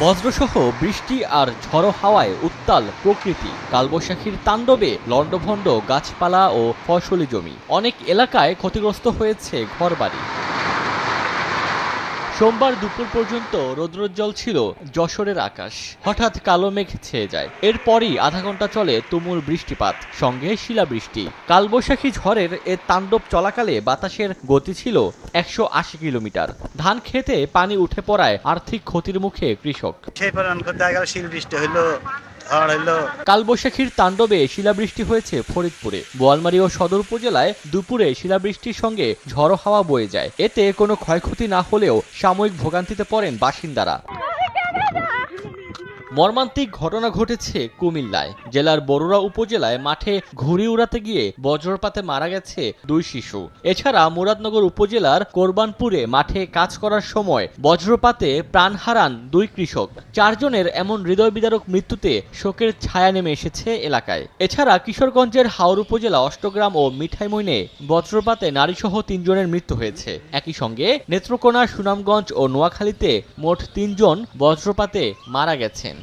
বজ্রসহ বৃষ্টি আর ঝড়ো হাওয়ায় উত্তাল প্রকৃতি। কালবৈশাখীর তাণ্ডবে লণ্ডভণ্ড গাছপালা ও ফসলি জমি। অনেক এলাকায় ক্ষতিগ্রস্ত হয়েছে ঘরবাড়ি। সোমবার দুপুর পর্যন্ত রৌদ্রোজ্জ্বল ছিল, যশোরের আকাশ। হঠাৎ কালো মেঘ ছেয়ে যায়। এরপরই আধা ঘণ্টা চলে তুমুল বৃষ্টিপাত, সঙ্গে শিলাবৃষ্টি। কালবৈশাখী ঝড়ের এ তাণ্ডব চলাকালে বাতাসের গতি ছিল একশো আশি কিলোমিটার। ধান খেতে পানি উঠে পড়ায় আর্থিক ক্ষতির মুখে কৃষক। শিল বৃষ্টি হইল। কালবৈশাখীর তাণ্ডবে শিলাবৃষ্টি হয়েছে ফরিদপুরে। বোয়ালমারী ও সদর উপজেলায় দুপুরে শিলাবৃষ্টির সঙ্গে ঝড়ো হাওয়া বয়ে যায়। এতে কোনো ক্ষয়ক্ষতি না হলেও সাময়িক ভোগান্তিতে পড়েন বাসিন্দারা। মর্মান্তিক ঘটনা ঘটেছে কুমিল্লায়। জেলার বরুড়া উপজেলায় মাঠে ঘুড়ি উড়াতে গিয়ে বজ্রপাতে মারা গেছে দুই শিশু। এছাড়া মুরাদনগর উপজেলার কোরবানপুরে মাঠে কাজ করার সময় বজ্রপাতে প্রাণ হারান দুই কৃষক। চারজনের এমন হৃদয় বিদারক মৃত্যুতে শোকের ছায়া নেমে এসেছে এলাকায়। এছাড়া কিশোরগঞ্জের হাওর উপজেলা অষ্টগ্রাম ও মিঠাইমইনে বজ্রপাতে নারীসহ তিনজনের মৃত্যু হয়েছে। একই সঙ্গে নেত্রকোনা, সুনামগঞ্জ ও নোয়াখালীতে মোট তিনজন বজ্রপাতে মারা গেছেন।